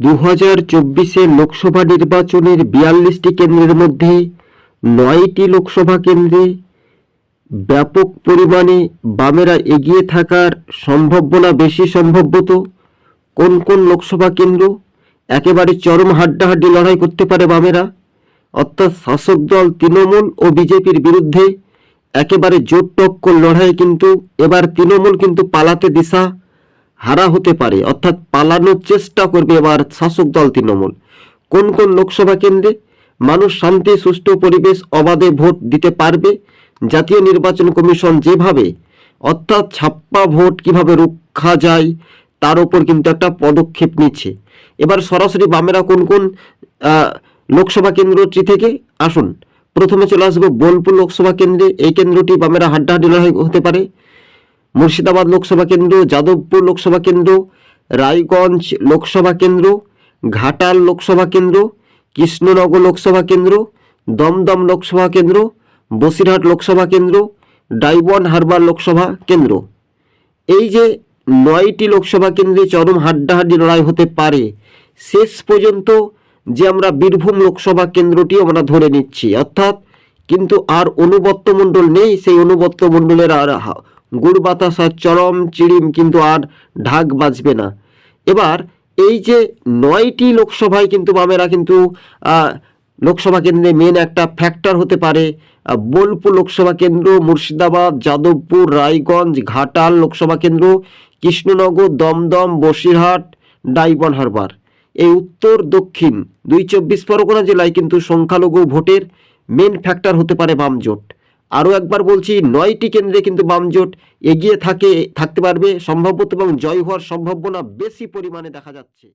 দু হাজার চব্বিশের লোকসভা নির্বাচনের বিয়াল্লিশটি কেন্দ্রের মধ্যে নয়টি লোকসভা কেন্দ্রে ব্যাপক পরিমাণে বামেরা এগিয়ে থাকার সম্ভাবনা বেশি সম্ভবত। কোন কোন লোকসভা কেন্দ্র একেবারে চরম হাড্ডাহাড্ডি লড়াই করতে পারে বামেরা? অর্থাৎ শাসক দল তৃণমূল ও বিজেপির বিরুদ্ধে একেবারে জোট টক্কর লড়াই কিন্তু এবার তৃণমূল কিন্তু পালাতে দিশা হারা হতে পারে, অর্থাৎ পালানোর চেষ্টা করবে এবার শাসক দল তৃণমূল। কোন কোন লোকসভা কেন্দ্রে মানুষ শান্তি, সুষ্ঠু পরিবেশ, অবাধে ভোট দিতে পারবে? জাতীয় নির্বাচন কমিশন যেভাবে, অর্থাৎ ছাপ্পা ভোট কীভাবে রক্ষা যায়, তার উপর কিন্তু একটা পদক্ষেপ নিচ্ছে। এবার সরাসরি বামেরা কোন কোন লোকসভা কেন্দ্রটি থেকে? আসুন, প্রথমে চলে আসব বোলপুর লোকসভা কেন্দ্রে। এই কেন্দ্রটি বামেরা হাড্ডাহাড্ডি হতে পারে। মুর্শিদাবাদ লোকসভা কেন্দ্র, যাদবপুর লোকসভা কেন্দ্র, রায়গঞ্জ লোকসভা কেন্দ্র, ঘাটাল লোকসভা কেন্দ্র, কৃষ্ণনগর লোকসভা কেন্দ্র, দমদম লোকসভা কেন্দ্র, বসিরহাট লোকসভা কেন্দ্র, ডাইবন হারবার লোকসভা কেন্দ্র। এই যে নয়টি লোকসভা কেন্দ্রে চরম হাড্ডাহাড্ডি লড়াই হতে পারে, শেষ পর্যন্ত যে আমরা বীরভূম লোকসভা কেন্দ্রটি আমরা ধরে নিচ্ছি। অর্থাৎ কিন্তু আর অনুবর্ত মণ্ডল নেই, সেই অনুবর্ত মণ্ডলের আর গুড় বাতাস আর চরম চিড়িম, কিন্তু আর ঢাক বাজবে না। এবার এই যে নয়টি লোকসভায় কিন্তু বামেরা কিন্তু লোকসভা কেন্দ্রে মেন একটা ফ্যাক্টর হতে পারে। বোলপুর লোকসভা কেন্দ্র, মুর্শিদাবাদ, যাদবপুর, রায়গঞ্জ, ঘাটাল লোকসভা কেন্দ্র, কৃষ্ণনগর, দমদম, বসিরহাট ডাইবন হারবার। এই উত্তর, দক্ষিণ, দুই চব্বিশ পরগনা জেলায় কিন্তু সংখ্যালঘু ভোটের মেন ফ্যাক্টর হতে পারে বাম জোট। আরও একবার বলছি, নয়টি কেন্দ্রে কিন্তু বামজোট এগিয়ে থাকে, থাকতে পারবে সম্ভাব্যত এবং জয় হওয়ার সম্ভাবনা বেশি পরিমাণে দেখা যাচ্ছে।